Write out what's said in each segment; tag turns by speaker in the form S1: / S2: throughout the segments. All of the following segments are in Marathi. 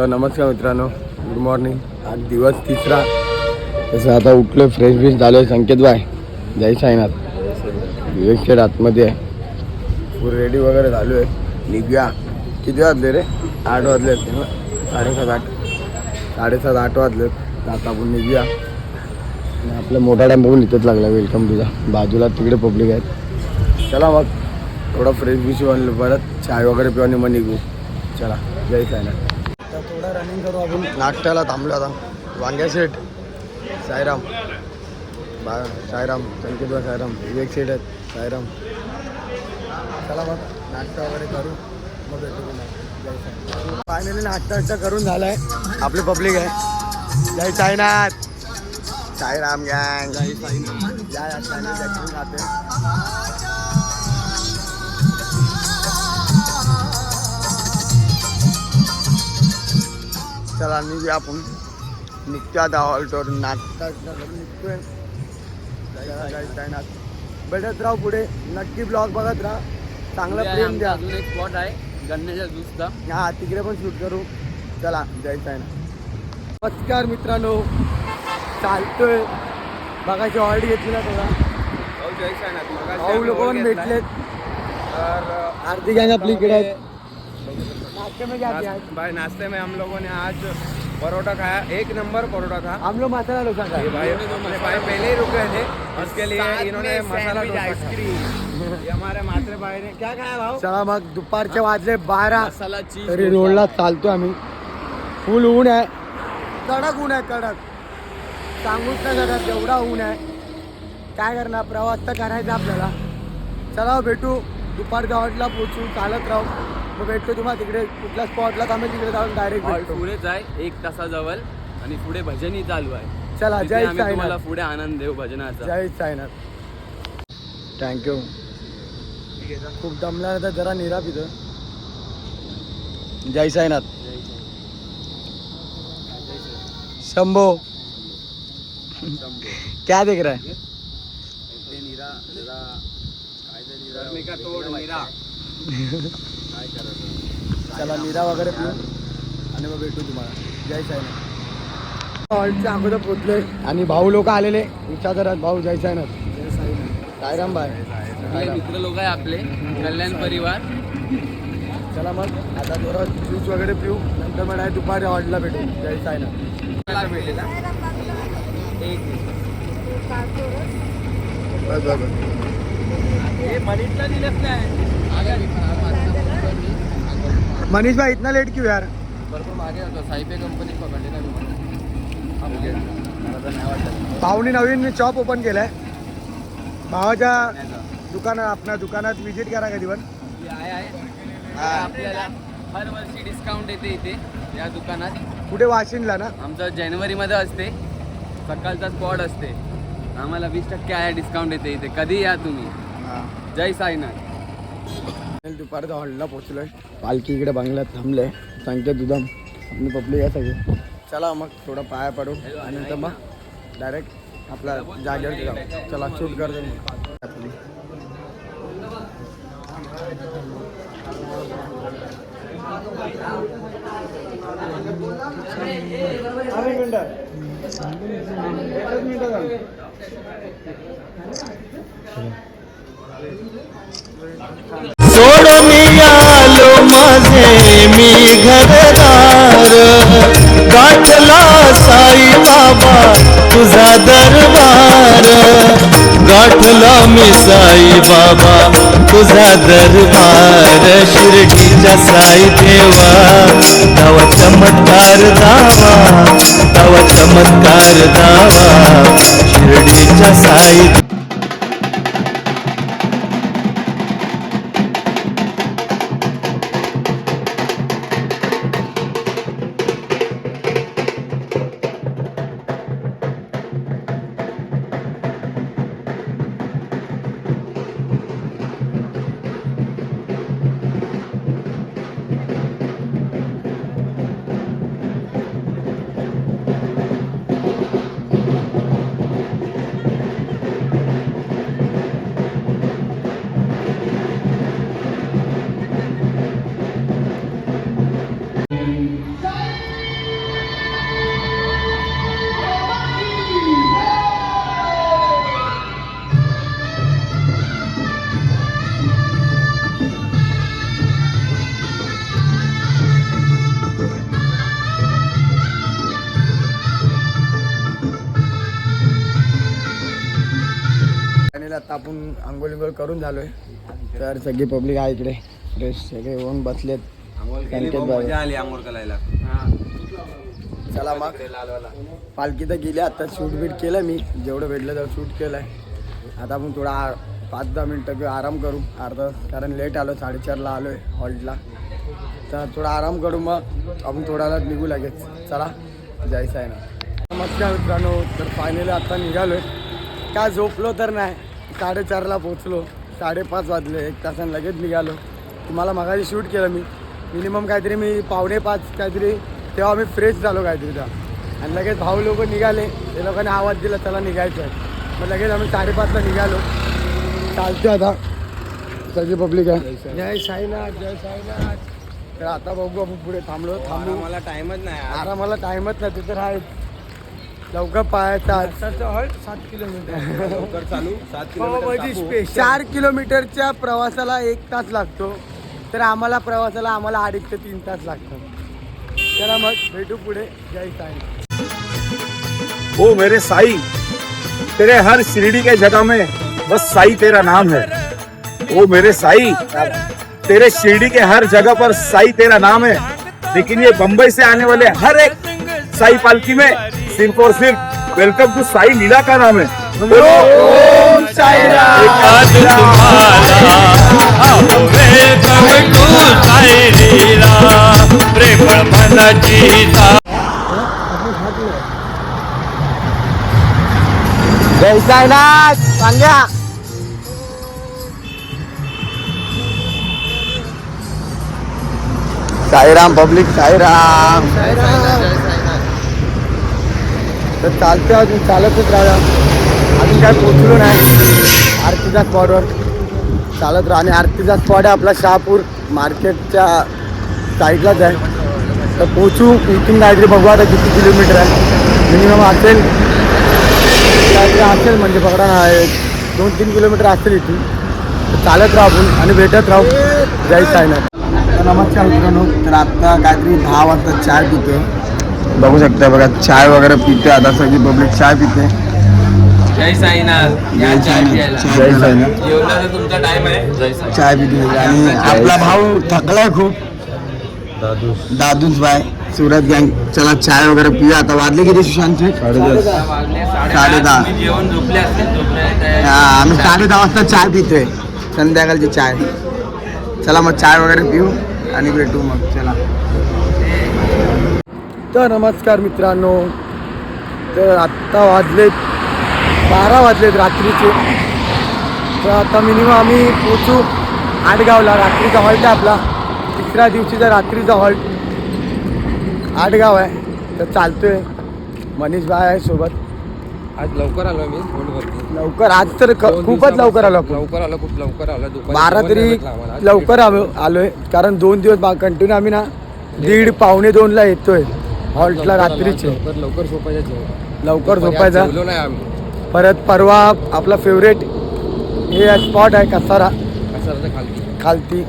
S1: तर नमस्कार मित्रांनो गुड मॉर्निंग आज दिवस तिसरा. तसं आता उठलो फ्रेश ब्रेश झालो आहे संकेत बाय जय साईनाथ. विवेक शेड आतमध्ये आहे. फुल रेडी वगैरे झालो आहे निघूया. किती वाजले रे? आठ वाजले असते ना? साडेसात आठ. साडेसात आठ वाजले आता आपण निघूया. आणि आपला मोठा डॅम बघून इथंच लागला. वेलकम तुझा बाजूला तिकडे पब्लिक आहेत. चला मग. थोडा फ्रेश बिश बनलो परत. चाय वगैरे पिऊ आणि मग निघू. चला. जय साईनाथ. थोडा रनिंग करू आपण. नाश्त्याला थांबलो आता. वांग्या शेठ. साईराम. बा साईराम. संकेतबा साईराम. विवेक शेठ आहेत. साईराम. चला मग नाश्ता वगैरे करू. मग भेटू पुन्हा. फायनली नाश्ता वाश्ता करून झालाय. आपली पब्लिक आहे. जय साईनाथ. साईराम गँग जय साईनाथ. जय साईनाथ. खाते चला निघूया आपण. निघतो आता हॉल्टवर करून निघतोय. भेटत राहू पुढे. नक्की ब्लॉग बघत राहा. चांगला प्रेम द्या.
S2: अजून एक स्पॉट आहे गन्नेच्या ज्यूसचा
S1: हा तिकडे पण शूट करू. चला जय साईनाथ नमस्कार मित्रांनो. चालतोय. बघायची ऑर्डर घेतली ना तुला
S2: जय साईनाथ
S1: भाऊ लोक पण भेटलेत. आरती गँग आपली इकडे नाश्ते में क्या किया?
S2: भाई नाश्ते में हम लोगों ने आज परोठा खाया एक नंबर परोठा था
S1: हम लोग मसाला डोसा
S2: ये
S1: खाए
S2: भाई अपने भाई पहले ही रुके थे उसके लिए इन्होंने मसाला डोसा आइसक्रीम हमारे मात्रे भाई ने क्या खाया भाव
S1: चला मग दुपारचे वाजले बारा। तरी रोडला चालतो आम्ही. फुल ऊन आहे. कडक ऊन आहे कडक. सांगूच ना जरा तेवढा ऊन आहे. काय करणार प्रवास तर करायचा आपल्याला. चला हो, भेटू. दुपारच्या हॉटला पोचू चालत राहू. मग भेटतो तुम्हाला तिकडे कुठल्या स्पॉटला आम्ही तिकडे जाऊन डायरेक्ट भेटतो.
S2: पुढेच आहे एक तासाजवळ आणि पुढे भजनही चालू आहे.
S1: चला जय
S2: तुम्हाला पुढे आनंद देऊ भजनाचा.
S1: जय साईनाथ. थँक्यू खूप दमला तर जरा निरा पितो जय साईनाथ. शंभो. क्या देख रहा है?
S2: गर्मी का तोड नीरा.
S1: चला निरा वगैरे पिऊ. आणि मग भेटू तुम्हाला. जय साईनाथ. हॉलच्या अगोदर पोचलोय आणि भाऊ लोक आलेले. विचार करत भाऊ जय साईनाथ. जय साईनाथ. बाय
S2: आपले मित्र लोक आहे आपले. कल्याण परिवार.
S1: चला मग. आता थोडं ज्यूस वगैरे पिऊ. नंतर मग आहे दुपारी हॉलला भेटू. जय साईनाथ.
S2: भेटले
S1: बस बस. मनीष भाई इतना लेट क्यों यार?
S2: भरपूर मागे होतो. कंपनी पकडली ना
S1: भाऊनी नवीन शॉप ओपन केलाय. भावाच्या दुकानात आपल्या दुकानात विजिट करा कधी पण.
S2: आपल्याला हर वर्षी डिस्काउंट येते इथे या दुकानात.
S1: कुठे वाशिंदला ना?
S2: आमचं जानेवारीमध्ये असते. सकाळचा स्पॉट असते. आम्हाला वीस टक्के आहे डिस्काउंट येते इथे. कधी या तुम्ही? जय साईनाथ.
S1: दुपारचा हॉलला पोहोचलोय. पालखी इकडे बंगल्यात थांबले. संकेत दुधाम आपली पब्लिक आहे सगळे. चला मग थोडं पाया पडू. आणि नंतर मग डायरेक्ट आपला जागेवर जाऊ. चला शूट करतो मी. सोड
S3: मी आलो माझे मी घरदार. गाठला साई बाबा तुझा दरबार. गाठला मी साई बाबा तुझा दरबार. शिर्डीच्या साई देवा तवा चमत्कार दावा तवा चमत्कार दावा. शिर्डीच्या साई
S1: आपण आंघोळ विंघोळ करून झालोय. तर सगळी पब्लिक आहे इकडे. फ्रेश सगळे येऊन बसलेत.
S2: आली आंघोळ करायला.
S1: चला मग. पालखी तर गेली आता शूट बीट केलं मी. जेवढं भेटलं तेवढं शूट केलं आहे आता आपण थोडा पाच दहा मिनटं किंवा आराम करू. अर्धा कारण लेट आलो साडेचारला आलो आहे हॉल्टला तर थोडा आराम करू मग. आपण थोडा वेळात निघू लगेच. चला. जायचं आहे ना नमस्कार मित्रांनो. तर फायनली आता निघालो आहे काय झोपलो तर नाही. साडेचारला पोचलो साडेपाच वाजले. एक तासानं लगेच निघालो. तुम्हाला मगाशी शूट केलं मी. मिनिमम काहीतरी मी पावणे पाच काहीतरी तेव्हा मी फ्रेश झालो काहीतरी तेव्हा. आणि लगेच भाऊ लोक निघाले. ते लोकांनी आवाज दिला त्याला निघायचं आहे. मग लगेच आम्ही साडेपाचला निघालो. चालतो आता. सगळी पब्लिक आहे. जय साईनाथ. जय साईनाथ तर आता बघू आपण पुढे थांबलो थांबू.
S2: मला टाइमच नाही.
S1: आरामाला टाइमच नाही. ते तर आहे लवकर पाहायचा सात किलोमीटर.
S2: चालू सात
S1: चार किलोमीटरच्या प्रवासाला एक तास लागतो. तर आम्हाला प्रवासाला आम्हाला अडीच ते तीन तास लागतात. चला मग भेटू पुढे. जय साई.
S4: ओ मेरे साई तेरे हर शिरडी के जगह में बस साई तेरा नाम है। ओ मेरे साई तेरे शिरडी के हर जगह पर साई तेरा नाम है। लेकिन ये बम्बई से आने वाले हर एक साई पालकी में सिर्फ और सिर्फ वेलकम टू साई लीला का नाम है
S1: ओम साई
S3: आज तुम्हाला वेलकम टू साई लीला प्रेम मनाची
S1: जय साईनाथ सांगा साईराम पब्लिक साईराम। तर चालतं अजून चालतच राहा. अजून काय पोचलो नाही. आरतीचा स्पॉटवर चालत राहा. आणि आरतीचा स्पॉट आहे आपला शहापूर मार्केटच्या साईडलाच आहे. तर पोचू. इथून काहीतरी बघू आता किती किलोमीटर आहे. मिनिमम असेल. काहीतरी असेल म्हणजे पकडा. दोन तीन किलोमीटर असेल इथून. चालत राहू आपण आणि भेटत राहू. जय आहे ना नमस्कार मित्रांनो. तर आत्ता काहीतरी दहा वाजता चार पितो बघू शकता बघा चाय वगैरे पिते आता सगळी पब्लिक चाय पिते.
S2: जय साईनाथ. या चाय प्यायला.
S1: जय साईनाथ.
S2: जेवणाचा तुमचा टाइम आहे. जय साई
S1: चाय पिते. आणि आपला भाऊ थकलाय खूप. दादूस. बाय. सुरत गँग चला चाय वगैरे पिऊया. आता वाजले किती सुशांतचे
S2: वाजले
S1: साडेदहा.
S2: साडेदहा. जेवण झोपले असतील झोपले
S1: हा, आम्ही साडे दहा वाजता चाय पितोय. संध्याकाळची चाय. चला मग चाय वगैरे पिऊ. आणि भेटू मग चला. तर नमस्कार मित्रांनो तर आत्ता वाजलेत बारा वाजलेत रात्रीचे. तर आता मिनिमम आम्ही पोचू आडगावला रात्रीचा हॉल्ट आहे आपला. तिसऱ्या दिवशीचा रात्रीचा हॉल्ट आडगाव आहे तर चालतोय. मनीष भाई आहे सोबत.
S2: आज लवकर आलो मी फोनवरती
S1: लवकर आज तर खूपच लवकर आलो
S2: लवकर आलो खूप लवकर आलो.
S1: बारा तरी लवकर आलो आलोय कारण दोन दिवस कंटिन्यू आम्ही ना दीड पावणे दोनला येतोय. हॉल्टला रात्रीचे
S2: लवकर लवकर झोपायचं जेवण.
S1: लवकर झोपायचा.
S2: जेवलो नाही आम्ही.
S1: परत परवा आपला फेवरेट हे स्पॉट आहे कसारा.
S2: कसं खाली
S1: खालती.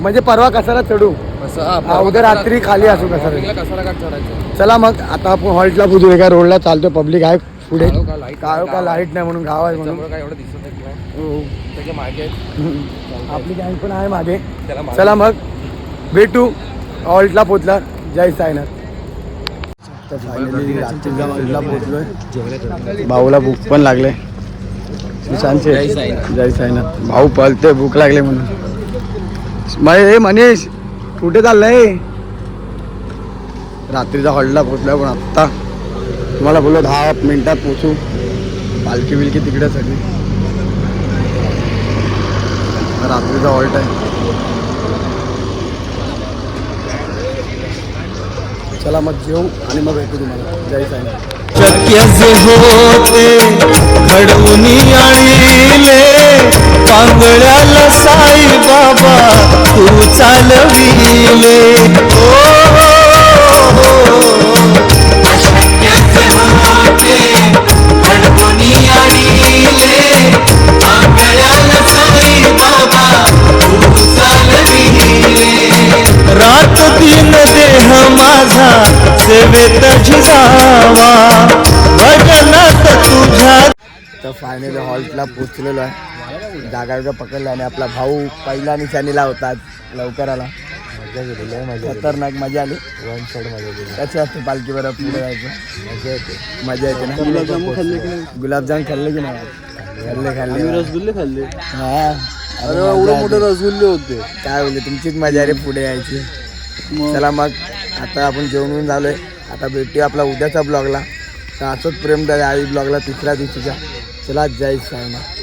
S1: म्हणजे परवा कसारा चढू. हा, उद्या रात्री खाली असू कसारा.
S2: कसारा का चढायचं.
S1: चला मग आता आपण हॉल्टला पुजू एका रोडला चालतो पब्लिक आहे पुढे.
S2: काळो का लाइट
S1: काळो का लाइट नाही म्हणून गाव आहे म्हणून.
S2: त्याच्यामुळे काय एवढं दिसत नाही
S1: हो.
S2: त्याच्यामागे
S1: आपली गँग पण आहे मागे.
S2: त्याला मागे-
S1: चला मग भेटू. हॉल्टला पोचला. जय साईनाथ. तर फायनली रात्रीच्या हॉल्टला पोचलोय भाऊला भूक पण लागले. सुशांत शेठ.
S2: जय साईनाथ.
S1: भाऊ पळते भूक लागले म्हणून. हे मनीष कुठे चाललंय? रात्रीचा हॉल्टला पोचलोय पण आत्ता. तुम्हाला बोललो दहा मिनिटात पोचू पालखी बिलकी तिकडे सगळी. रात्रीचा हॉल्ट आहे. चला मग जेऊ आणि मग भेटू तुम्हाला. जय साईनाथ
S3: शक्य जे होते घडवून आणले. पांगळ्याला साई बाबा तू चालविले. ओ, माझा सेवेत झिजावा भजनात तुझ्या
S1: आता फायनली हॉल्टला पोचलेलो आहे. जागा पकडला आणि आपला भाऊ पहिला निशाणीला होता लवकर आला
S5: मजा गेलेली आहे मजा
S1: खतरनाक मजा आली.
S5: वन साईड मजा गेली
S1: कशी असते पालखी बरं पुढे जायचं?
S5: मजा येते.
S1: मजा येते ना?
S5: गुलाबजामुन खाल्ले की नाही?
S1: गुलाबजाम खाल्ले की नाही? खाल्ले खाल्ले.
S5: रसगुल्ले खाल्ले.
S1: हा.
S5: अरे एवढे मोठे रसगुल्ले होते.
S1: काय बोलले? तुमचीच मजा रे पुढे यायची. चला मग. आता आपण जेवणून झालो आहे आता भेटूया आपला उद्याचा ब्लॉगला तर असंच प्रेम द्या आई ब्लॉगला तिसऱ्या दिवशीच्या. चला जय साईनाथ.